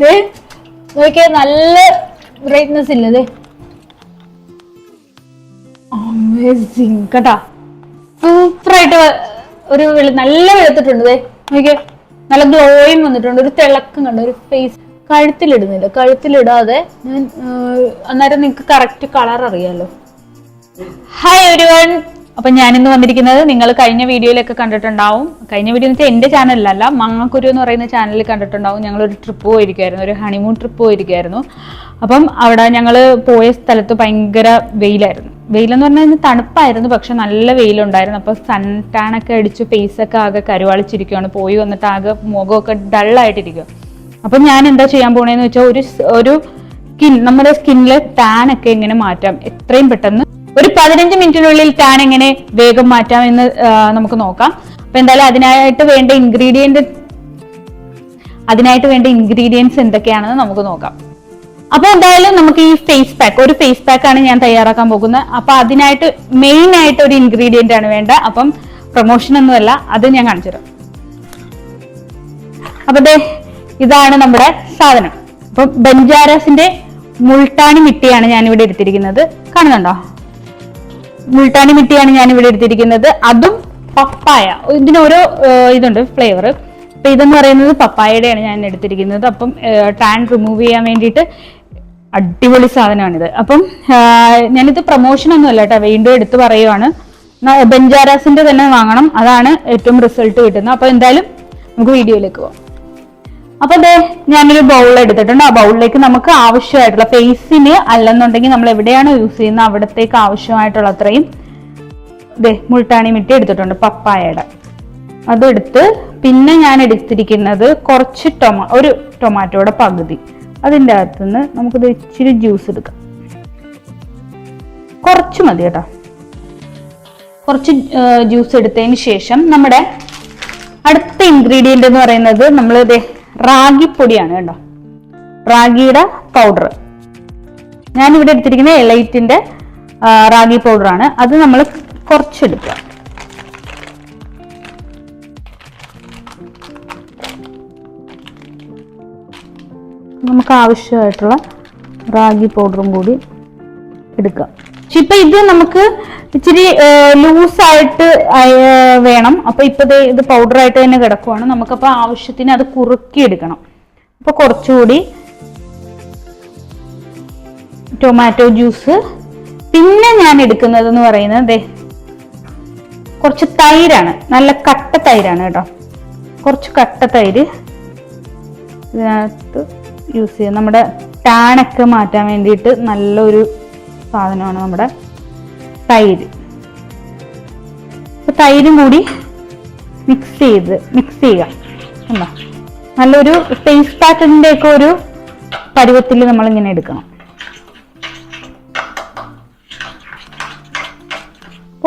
ദേ നല്ല ബ്രൈറ്റ്നെസ് ഇല്ല ദേ. അമേസിങ് കേട്ടാ. സൂപ്പറായിട്ട് ഒരു വെളു നല്ല വെളുത്തിട്ടുണ്ട് ദേ. നോക്കിയേ നല്ല ഗ്ലോയും വന്നിട്ടുണ്ട്. ഒരു തിളക്കം കണ്ടു ഒരു ഫേസ് കഴുത്തിലിടുന്നില്ല കഴുത്തിലിടാതെ ഞാൻ അന്നേരം നിങ്ങൾക്ക് കറക്റ്റ് കളർ അറിയാലോ. ഹായ് എവരി വൺ അപ്പൊ ഞാനിന്ന് വന്നിരിക്കുന്നത് നിങ്ങൾ കഴിഞ്ഞ വീഡിയോയിലൊക്കെ കണ്ടിട്ടുണ്ടാവും. കഴിഞ്ഞ വീഡിയോ എന്ന് വെച്ചാൽ എന്റെ ചാനലിലല്ല മങ്ങക്കുരു എന്ന് പറയുന്ന ചാനലിൽ കണ്ടിട്ടുണ്ടാവും. ഞങ്ങൾ ഒരു ട്രിപ്പ് പോയിരിക്കുമായിരുന്നു ഒരു ഹണിമൂൺ ട്രിപ്പ് പോയിരിക്കുമായിരുന്നു അപ്പം അവിടെ ഞങ്ങൾ പോയ സ്ഥലത്ത് ഭയങ്കര വെയിലായിരുന്നു. വെയിലെന്ന് പറഞ്ഞാൽ തണുപ്പായിരുന്നു പക്ഷെ നല്ല വെയിലുണ്ടായിരുന്നു. അപ്പോൾ സൺ ടാൻ ഒക്കെ അടിച്ച് ഫേസ് ഒക്കെ ആകെ കരുവാളിച്ചിരിക്കുകയാണ് പോയി വന്നിട്ട് ആകെ മുഖമൊക്കെ ഡള്ളായിട്ടിരിക്കുക അപ്പം ഞാൻ എന്താ ചെയ്യാൻ പോണേന്ന് വെച്ചാൽ ഒരു ഒരു സ്കിൻ നമ്മുടെ സ്കിന്നിലെ ടാൻ ഒക്കെ എങ്ങനെ മാറ്റാം? എത്രയും പെട്ടെന്ന് ഒരു പതിനഞ്ച് മിനിറ്റിനുള്ളിൽ ടാൻ എങ്ങനെ വേഗം മാറ്റാം എന്ന് നമുക്ക് നോക്കാം. അപ്പൊ എന്തായാലും അതിനായിട്ട് വേണ്ട ഇൻഗ്രീഡിയന്റ് അതിനായിട്ട് വേണ്ട ഇൻഗ്രീഡിയൻസ് എന്തൊക്കെയാണെന്ന് നമുക്ക് നോക്കാം. അപ്പൊ എന്തായാലും നമുക്ക് ഈ ഫേസ് പാക്ക് ഒരു ഫേസ് പാക്ക് ആണ് ഞാൻ തയ്യാറാക്കാൻ പോകുന്നത്. അപ്പൊ അതിനായിട്ട് മെയിൻ ആയിട്ട് ഒരു ഇൻഗ്രീഡിയന്റ് ആണ് വേണ്ട. അപ്പം പ്രൊമോഷൻ ഒന്നുമല്ല അത് ഞാൻ കാണിച്ചു തരാം. അപ്പൊ ഇതാണ് നമ്മുടെ സാധനം. അപ്പൊ ബഞ്ചാരസിന്റെ മുൾട്ടാണി മിട്ടിയാണ് ഞാൻ ഇവിടെ എടുത്തിരിക്കുന്നത്. കാണുന്നുണ്ടോ? മുൾട്ടാണി മിട്ടിയാണ് ഞാൻ ഇവിടെ എടുത്തിരിക്കുന്നത്. അതും പപ്പായ. ഇതിന് ഓരോ ഇതുണ്ട് ഫ്ലേവർ അപ്പൊ ഇതെന്ന് പറയുന്നത് പപ്പായയുടെയാണ് ഞാൻ എടുത്തിരിക്കുന്നത്. അപ്പം ടാൻ റിമൂവ് ചെയ്യാൻ വേണ്ടിയിട്ട് അടിപൊളി സാധനമാണിത്. അപ്പം ഞാനിത് പ്രൊമോഷൻ ഒന്നും അല്ല കേട്ടോ. വീണ്ടും എടുത്ത് പറയുവാണ്. ബെഞ്ചാരാസിന്റെ തന്നെ വാങ്ങണം. അതാണ് ഏറ്റവും റിസൾട്ട് കിട്ടുന്നത്. അപ്പൊ എന്തായാലും നമുക്ക് വീഡിയോയിലേക്ക് പോവാം. അപ്പൊ അതെ ഞാനൊരു ബൗൾ എടുത്തിട്ടുണ്ട്. ആ ബൗളിലേക്ക് നമുക്ക് ആവശ്യമായിട്ടുള്ള ഫേസിന് അല്ലെന്നുണ്ടെങ്കിൽ നമ്മൾ എവിടെയാണ് യൂസ് ചെയ്യുന്നത്? അവിടത്തേക്ക് ആവശ്യമായിട്ടുള്ള അത്രയും ദേ മുൾട്ടാണി മിട്ടി എടുത്തിട്ടുണ്ട് പപ്പായയുടെ. അതെടുത്ത് പിന്നെ ഞാൻ എടുത്തിരിക്കുന്നത് കുറച്ച് ടൊമാ ഒരു ടൊമാറ്റോയുടെ പകുതി. അതിന്റെ അകത്തുനിന്ന് നമുക്കിത് ഇച്ചിരി ജ്യൂസ് എടുക്കാം. കുറച്ച് മതി കേട്ടോ. കുറച്ച് ജ്യൂസ് എടുത്തതിന് ശേഷം നമ്മുടെ അടുത്ത ഇൻഗ്രീഡിയന്റ് എന്ന് പറയുന്നത് നമ്മൾ റാഗിപ്പൊടിയാണ് കേട്ടോ. റാഗിയുടെ പൗഡർ ഞാനിവിടെ എടുത്തിരിക്കുന്ന എലൈറ്റിന്റെ റാഗി പൗഡറാണ് അത് നമ്മൾ കുറച്ചെടുക്കുക. നമുക്ക് ആവശ്യമായിട്ടുള്ള റാഗി പൗഡറും കൂടി എടുക്കുക പക്ഷെ ഇപ്പൊ ഇത് നമുക്ക് ഇച്ചിരി ലൂസായിട്ട് വേണം. അപ്പൊ ഇപ്പൊ ഇത് പൗഡർ ആയിട്ട് തന്നെ കിടക്കുവാണ്. നമുക്കപ്പോ ആവശ്യത്തിന് അത് കുറുക്കി എടുക്കണം അപ്പൊ കുറച്ചുകൂടി ടൊമാറ്റോ ജ്യൂസ്. പിന്നെ ഞാൻ എടുക്കുന്നത് എന്ന് പറയുന്നത് ദേ കുറച്ച് തൈരാണ്. നല്ല കട്ട തൈരാണ് കേട്ടോ. കുറച്ച് കട്ട തൈര് ഇതിനകത്ത് യൂസ് ചെയ്യാം. നമ്മുടെ ടാനൊക്കെ മാറ്റാൻ വേണ്ടിയിട്ട് നല്ലൊരു സാധനമാണ് നമ്മുടെ തൈര്. തൈരും കൂടി മിക്സ് ചെയ്ത് മിക്സ് ചെയ്യുക. എന്താ നല്ലൊരു ഫേസ് പാറ്റേണിന്റെ ഒക്കെ ഒരു പരുവത്തിൽ നമ്മൾ ഇങ്ങനെ എടുക്കണം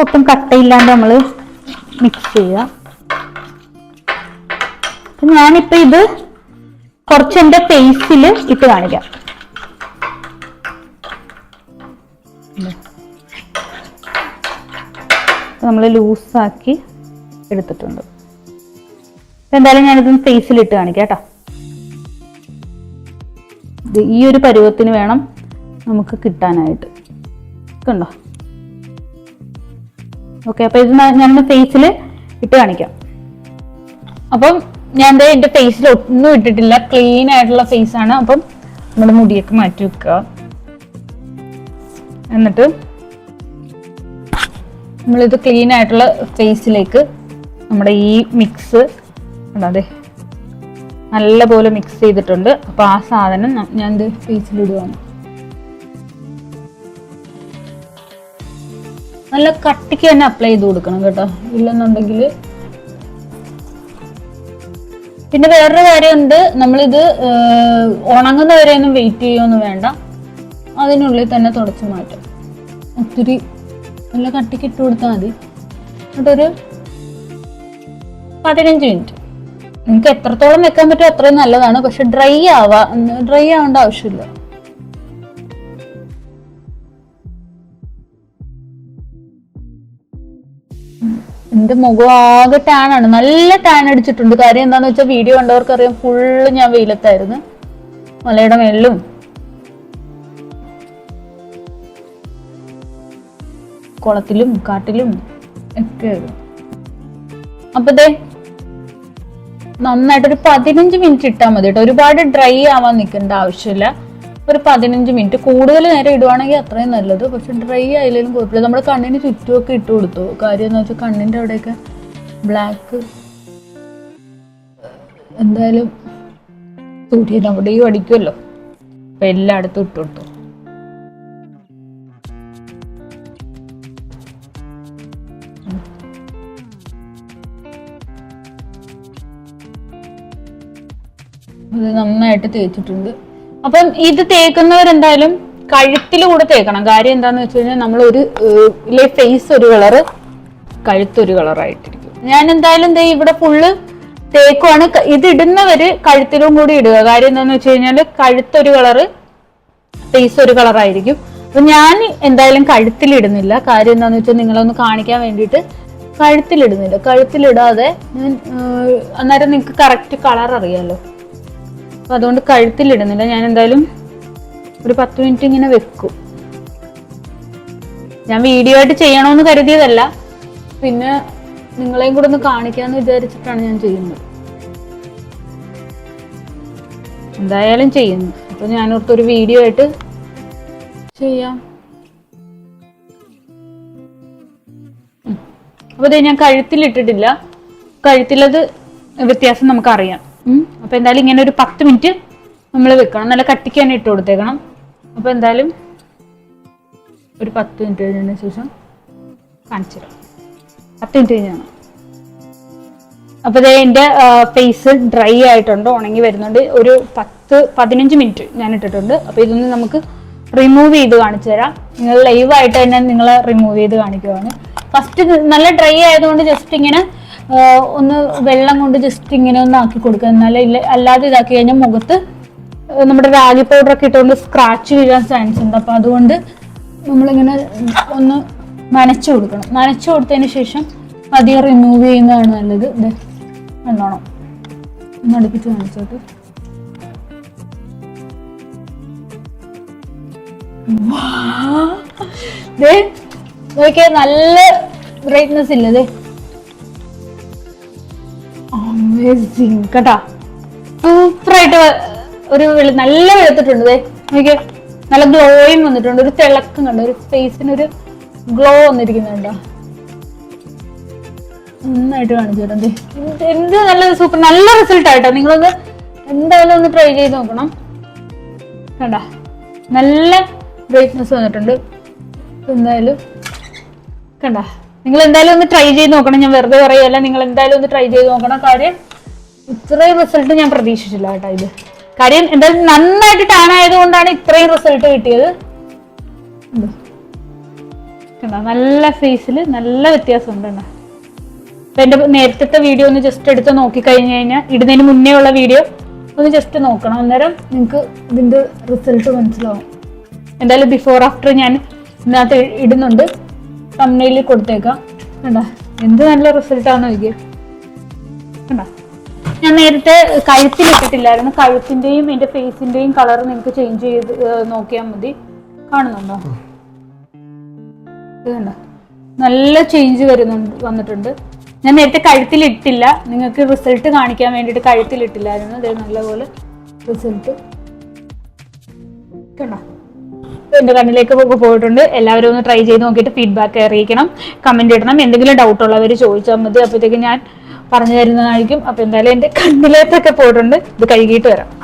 ഒട്ടും കട്ടയില്ലാണ്ട് നമ്മൾ മിക്സ് ചെയ്യുക. ഞാനിപ്പോ ഇത് കുറച്ച് എന്റെ ഫേസിൽ ഇട്ട് കാണിക്കാം. നമ്മൾ ലൂസാക്കി എടുത്തിട്ടുണ്ട്. എന്തായാലും ഞാനിതൊന്ന് ഫേസിലിട്ട് കാണിക്കാം കേട്ടോ. ഈ ഒരു പരുവത്തിന് വേണം നമുക്ക് കിട്ടാനായിട്ട്. കണ്ടോ? ഓക്കെ അപ്പൊ ഇത് ഞാനൊന്ന് ഫേസിൽ ഇട്ട് കാണിക്കാം. അപ്പം ഞാൻ ദേ എന്റെ ഫേസിൽ ഒന്നും ഇട്ടിട്ടില്ല. ക്ലീൻ ആയിട്ടുള്ള ഫേസ് ആണ്. അപ്പം നമ്മുടെ മുടിയൊക്കെ മാറ്റി വെക്കുക. എന്നിട്ട് നമ്മളിത് ക്ലീൻ ആയിട്ടുള്ള ഫേസിലേക്ക് നമ്മുടെ ഈ മിക്സ് അതെ നല്ലപോലെ മിക്സ് ചെയ്തിട്ടുണ്ട്. അപ്പോൾ ആ സാധനം ഞാൻ ഇത് ഫേസിൽ ഇടുവാണ്. നല്ല കട്ടിക്ക് തന്നെ അപ്ലൈ ചെയ്ത് കൊടുക്കണം കേട്ടോ. ഇല്ലെന്നുണ്ടെങ്കിൽ. പിന്നെ വേറൊരു കാര്യമുണ്ട്. നമ്മളിത് ഉണങ്ങുന്നവരെയൊന്നും വെയിറ്റ് ചെയ്യൊന്നും വേണ്ട. അതിനുള്ളിൽ തന്നെ തുടച്ചു മാറ്റാം. ഒത്തിരി നല്ല കട്ടിക്ക് ഇട്ട് കൊടുത്താൽ മതി. എന്നിട്ടൊരു പതിനഞ്ച് മിനിറ്റ്. നിങ്ങൾക്ക് എത്രത്തോളം വെക്കാൻ പറ്റുമോ അത്രയും നല്ലതാണ്. പക്ഷെ ഡ്രൈ ആവാ. ഡ്രൈ ആവേണ്ട ആവശ്യമില്ല. എന്റെ മുഖം ആകെ ടാൻ ആണ്. നല്ല ടാൻ അടിച്ചിട്ടുണ്ട്. കാര്യം എന്താന്ന് വെച്ചാൽ വീഡിയോ കണ്ടവർക്ക് അറിയാം ഫുള്ള് ഞാൻ വെയിലത്തായിരുന്നു. മലയുടെ മേളിലും കുളത്തിലും കാട്ടിലും ഒക്കെ. അപ്പൊ ദേ നന്നായിട്ട് ഒരു പതിനഞ്ച് മിനിറ്റ് ഇട്ടാൽ മതി കേട്ടോ. ഒരുപാട് ഡ്രൈ ആവാൻ നിൽക്കേണ്ട ആവശ്യമില്ല. ഒരു പതിനഞ്ച് മിനിറ്റ് കൂടുതൽ നേരം ഇടുവാണെങ്കിൽ അത്രയും നല്ലത്. പക്ഷെ ഡ്രൈ ആയില്ലെങ്കിലും കുഴപ്പമില്ല. നമ്മുടെ കണ്ണിന് ചുറ്റുമൊക്കെ ഇട്ട് കൊടുത്തു. കാര്യം എന്ന് വെച്ചാൽ കണ്ണിന്റെ അവിടെയൊക്കെ ബ്ലാക്ക് എന്തായാലും സൂര്യൻ അവിടെയും അടിക്കുമല്ലോ. അപ്പൊ എല്ലായിടത്തും ഇട്ട് കൊടുത്തു. ഇത് തേച്ചിട്ടുണ്ട്. അപ്പം ഇത് തേക്കുന്നവരെന്തായാലും കഴുത്തിൽ കൂടെ തേക്കണം. കാര്യം എന്താന്ന് വെച്ച് കഴിഞ്ഞാൽ നമ്മൾ ഒരു ഫേസ് ഒരു കളറ് കഴുത്തൊരു കളറായിട്ടിരിക്കും ഞാൻ എന്തായാലും ദേ ഇവിടെ ഫുള്ള് തേക്കുവാണ്. ഇത് ഇടുന്നവര് കഴുത്തിലും കൂടി ഇടുക. കാര്യം എന്താന്ന് വെച്ച് കഴിഞ്ഞാൽ കഴുത്തൊരു കളറ് ഫേസ് ഒരു കളറായിരിക്കും അപ്പൊ ഞാൻ എന്തായാലും കഴുത്തിലിടുന്നില്ല കാര്യം എന്താന്ന് വെച്ചാൽ നിങ്ങളൊന്ന് കാണിക്കാൻ വേണ്ടിയിട്ട് കഴുത്തിലിടുന്നില്ല കഴുത്തിലിടാതെ ഞാൻ അന്നേരം നിങ്ങൾക്ക് കറക്റ്റ് കളർ അറിയാലോ. അപ്പൊ അതുകൊണ്ട് കഴുത്തിലിടുന്നില്ല. ഞാൻ എന്തായാലും ഒരു പത്ത് മിനിറ്റ് ഇങ്ങനെ വെക്കും. ഞാൻ വീഡിയോ ആയിട്ട് ചെയ്യണമെന്ന് കരുതിയതല്ല. പിന്നെ നിങ്ങളെയും കൂടെ ഒന്ന് കാണിക്കാന്ന് വിചാരിച്ചിട്ടാണ് ഞാൻ ചെയ്യുന്നത്. എന്തായാലും ചെയ്യുന്നു. അപ്പൊ ഞാനോർത്തൊരു വീഡിയോ ആയിട്ട് ചെയ്യാം. അപ്പോൾ അപ്പൊ ദേ ഞാൻ കഴുത്തിലിട്ടിട്ടില്ല. കഴുത്തിലത് വ്യത്യാസം നമുക്കറിയാം. ഉം. അപ്പൊ എന്തായാലും ഇങ്ങനെ ഒരു പത്ത് മിനിറ്റ് നമ്മൾ വെക്കണം. നല്ല കട്ടിക്ക് തന്നെ ഇട്ട് കൊടുത്തേക്കണം. അപ്പൊ എന്തായാലും ഒരു പത്ത് മിനിറ്റ് കഴിഞ്ഞതിന് ശേഷം കാണിച്ചു പത്ത് മിനിറ്റ് കഴിഞ്ഞാണ്. അപ്പോൾ ഇതേ എന്റെ ഫേസ് ഡ്രൈ ആയിട്ടുണ്ട്. ഉണങ്ങി വരുന്നുണ്ട്. ഒരു പത്ത് പതിനഞ്ച് മിനിറ്റ് ഞാൻ ഇട്ടിട്ടുണ്ട്. അപ്പോൾ ഇതൊന്ന് നമുക്ക് റിമൂവ് ചെയ്ത് കാണിച്ചു തരാം. നിങ്ങൾ ലൈവ് ആയിട്ട് തന്നെ നിങ്ങൾ റിമൂവ് ചെയ്ത് കാണിക്കുവാണ്. ഫസ്റ്റ് നല്ല ഡ്രൈ ആയതുകൊണ്ട് ജസ്റ്റ് ഇങ്ങനെ ഒന്ന് വെള്ളം കൊണ്ട് ജസ്റ്റ് ഇങ്ങനെ ഒന്ന് ആക്കി കൊടുക്കുക. എന്നാലേ ഇല്ല അല്ലാതെ ഇതാക്കി കഴിഞ്ഞാൽ മുഖത്ത് നമ്മുടെ റാഗി പൗഡർ ഒക്കെ ഇട്ടുകൊണ്ട് സ്ക്രാച്ച് വീഴാൻ ചാൻസ് ഉണ്ട്. അപ്പൊ അതുകൊണ്ട് നമ്മളിങ്ങനെ ഒന്ന് നനച്ചു കൊടുക്കണം. നനച്ചു കൊടുത്തതിന് ശേഷം പതിയെ റിമൂവ് ചെയ്യുന്നതാണ് നല്ലത്. ഇത് നല്ലോണം ഒന്ന് അടുപ്പിച്ച് കാണിച്ചോട്ട് ദേ, നോക്കിയേ നല്ല ബ്രൈറ്റ്നെസ് ഇല്ല? അമേസിങ് കേട്ടാ? സൂപ്പറായിട്ട് ഒരു വെളു- നല്ല വെളുത്തിട്ടുണ്ട് ദേ. നോക്കിയേ. നല്ല ഗ്ലോയും വന്നിട്ടുണ്ട്. ഒരു തിളക്കം കണ്ടോ? ഒരു ഫേസിന് ഒരു ഗ്ലോ വന്നിരിക്കുന്നുണ്ടോ നന്നായിട്ട് കാണിച്ചു തരാം എന്ത് നല്ല സൂപ്പർ നല്ല റിസൾട്ട് ആയിട്ടോ നിങ്ങളൊന്ന് എന്തായാലും ഒന്ന് ട്രൈ ചെയ്ത് നോക്കണം. കണ്ട? നല്ല ബ്രൈറ്റ്നസ് വന്നിട്ടുണ്ട്. എന്തായാലും കണ്ട? നിങ്ങൾ എന്തായാലും ഒന്ന് ട്രൈ ചെയ്ത് നോക്കണം. ഞാൻ വെറുതെ പറയല്ല നിങ്ങൾ എന്തായാലും ഒന്ന് ട്രൈ ചെയ്ത് നോക്കണം. കാര്യം ഇത്രയും റിസൾട്ട് ഞാൻ പ്രതീക്ഷിച്ചില്ല കേട്ടോ ഇത്. കാര്യം എന്തായാലും നന്നായിട്ട് ടാൻ ആയതുകൊണ്ടാണ് ഇത്രയും റിസൾട്ട് കിട്ടിയത്. കണ്ടോ? നല്ല ഫേസിൽ നല്ല വ്യത്യാസമുണ്ട് കണ്ടോ? അപ്പൊ എന്റെ നേരത്തെ വീഡിയോ ഒന്ന് ജസ്റ്റ് എടുത്ത് നോക്കി കഴിഞ്ഞു കഴിഞ്ഞാൽ ഇടുന്നതിന് മുന്നേ ഉള്ള വീഡിയോ ഒന്ന് ജസ്റ്റ് നോക്കണം. അന്നേരം നിങ്ങൾക്ക് ഇതിന്റെ റിസൾട്ട് മനസ്സിലാവും. എന്തായാലും ബിഫോർ ആഫ്റ്റർ ഞാൻ ഇതിനകത്ത് ഇടുന്നുണ്ട്. തമ്മനയിൽ കൊടുത്തേക്കാം. കണ്ട? എന്ത് നല്ല റിസൾട്ടാണ് നോക്കിയത് കണ്ട? ഞാൻ നേരത്തെ കഴുത്തിൽ ഇട്ടിട്ടില്ലായിരുന്നു കഴുത്തിന്റെയും എന്റെ ഫേസിന്റെയും കളർ നിങ്ങൾക്ക് ചേഞ്ച് ചെയ്ത് നോക്കിയാൽ മതി. കാണുന്നുണ്ടോ? നല്ല ചേഞ്ച് വരുന്നുണ്ട് വന്നിട്ടുണ്ട്. ഞാൻ നേരത്തെ കഴുത്തിലിട്ടില്ല. നിങ്ങൾക്ക് റിസൾട്ട് കാണിക്കാൻ വേണ്ടിട്ട് കഴുത്തിലിട്ടില്ലായിരുന്നു. അതേ നല്ലപോലെ റിസൾട്ട് കണ്ടോ? എന്റെ കണ്ണിലേക്ക് പോയിട്ടുണ്ട്. എല്ലാവരും ഒന്ന് ട്രൈ ചെയ്ത് നോക്കിയിട്ട് ഫീഡ്ബാക്ക് അറിയിക്കണം. കമന്റ് ഇടണം. എന്തെങ്കിലും ഡൗട്ട് ഉള്ളവർ ചോദിച്ചാൽ മതി. അപ്പോഴത്തേക്ക് ഞാൻ പറഞ്ഞു തരുന്നതായിരിക്കും. അപ്പൊ എന്തായാലും എന്റെ കണ്ണിലേക്കൊക്കെ പോയിട്ടുണ്ട്. ഇത് കഴുകിയിട്ട് വരാം.